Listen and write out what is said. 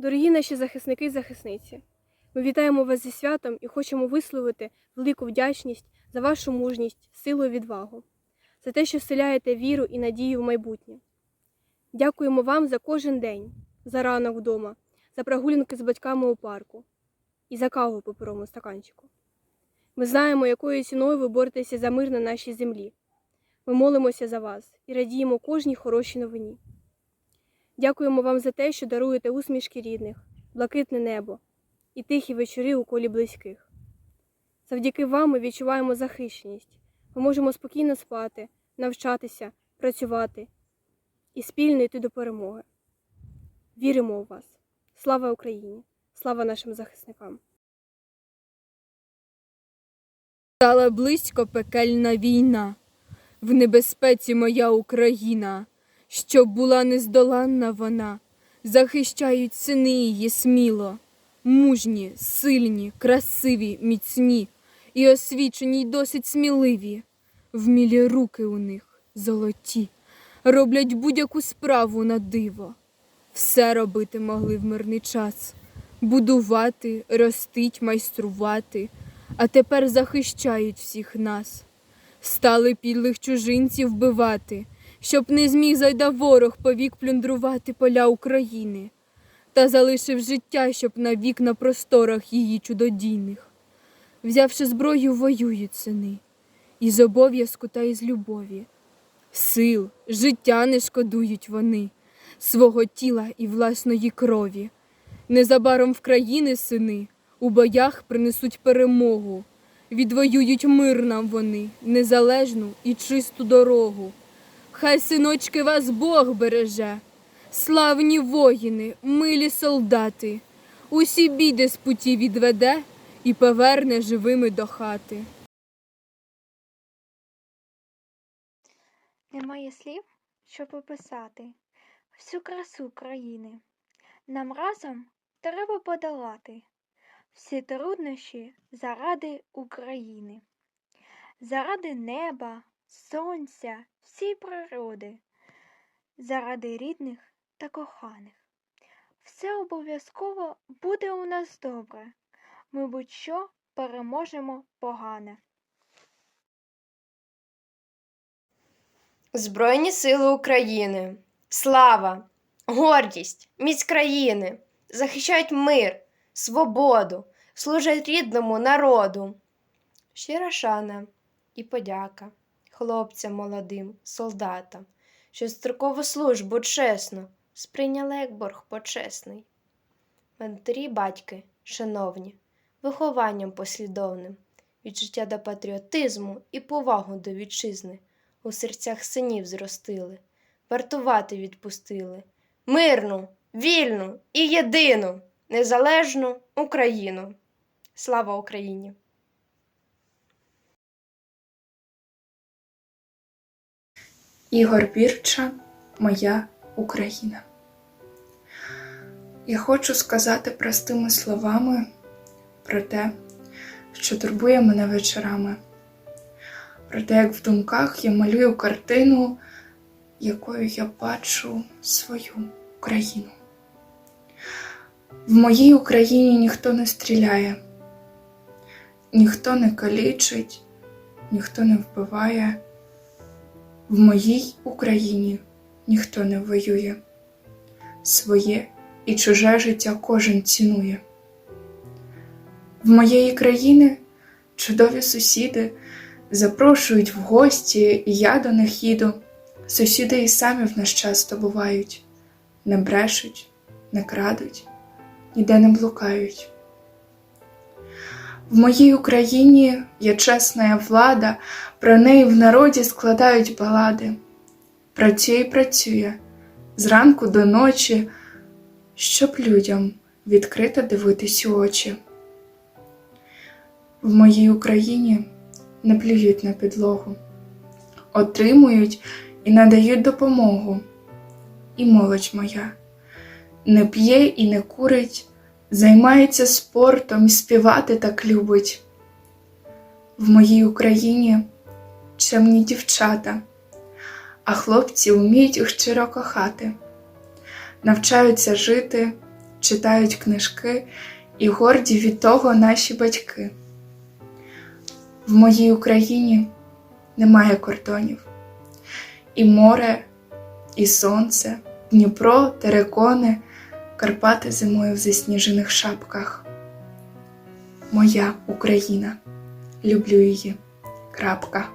Дорогі наші захисники і захисниці, ми вітаємо вас зі святом і хочемо висловити велику вдячність за вашу мужність, силу і відвагу, за те, що вселяєте віру і надію в майбутнє. Дякуємо вам за кожен день, за ранок вдома, за прогулянки з батьками у парку і за каву в паперовому стаканчику. Ми знаємо, якою ціною ви боретеся за мир на нашій землі. Ми молимося за вас і радіємо кожній хорошій новині. Дякуємо вам за те, що даруєте усмішки рідних, блакитне небо і тихі вечори у колі близьких. Завдяки вам ми відчуваємо захищеність. Ми можемо спокійно спати, навчатися, працювати і спільно йти до перемоги. Віримо у вас. Слава Україні! Слава нашим захисникам! Стала близько пекельна війна, в небезпеці моя Україна, щоб була нездоланна вона, захищають сини її сміло, мужні, сильні, красиві, міцні і освічені й досить сміливі. Вмілі руки у них золоті, роблять будь-яку справу на диво. Все робити могли в мирний час будувати, ростить, майструвати, а тепер захищають всіх нас. Стали підлих чужинців вбивати, щоб не зміг зайда ворог повік плюндрувати поля України, та залишив життя, щоб навік на просторах її чудодійних. Взявши зброю, воюють сини, і з обов'язку та із любові. Сил, життя не шкодують вони, свого тіла і власної крові. Незабаром в країни сини у боях принесуть перемогу, відвоюють мир нам вони, незалежну і чисту дорогу. Хай, синочки, вас Бог береже, славні воїни, милі солдати, усі біди з путі відведе і поверне живими до хати. Немає слів, щоб описати всю красу країни. Нам разом треба подолати всі труднощі заради України, заради неба, сонця, всій природи, заради рідних та коханих. Все обов'язково буде у нас добре. Ми будь-що переможемо погане. Збройні сили України, слава, гордість, міць країни захищають мир, свободу, служать рідному народу. Щира шана і подяка хлопцям молодим, солдатам, що строкову службу чесно сприйняли як борг почесний. Матері, батьки, шановні, вихованням послідовним, від життя до патріотизму і повагу до вітчизни у серцях синів зростили, вартувати відпустили мирну, вільну і єдину незалежну Україну. Слава Україні! Ігор Бірча Моя Україна. Я хочу сказати простими словами про те, що турбує мене вечорами, про те, як в думках я малюю картину, якою я бачу свою Україну. В моїй Україні ніхто не стріляє, ніхто не калічить, ніхто не вбиває. В моїй Україні ніхто не воює, своє і чуже життя кожен цінує. В моєї країни чудові сусіди запрошують в гості, і я до них їду. Сусіди і самі в наш часто бувають, не брешуть, не крадуть, ніде не блукають. В моїй Україні є чесна влада, про неї в народі складають балади. Працює і працює зранку до ночі, щоб людям відкрито дивитись у очі. В моїй Україні не плюють на підлогу, отримують і надають допомогу. І молодь моя не п'є і не курить, займається спортом і співати так любить. В моїй Україні чемні дівчата, а хлопці вміють їх щиро кохати, навчаються жити читають книжки, і горді від того наші батьки. В моїй Україні немає кордонів. І море, і сонце, Дніпро, терекони, Карпати зимою в засніжених шапках. Моя Україна. Люблю її. Крапка.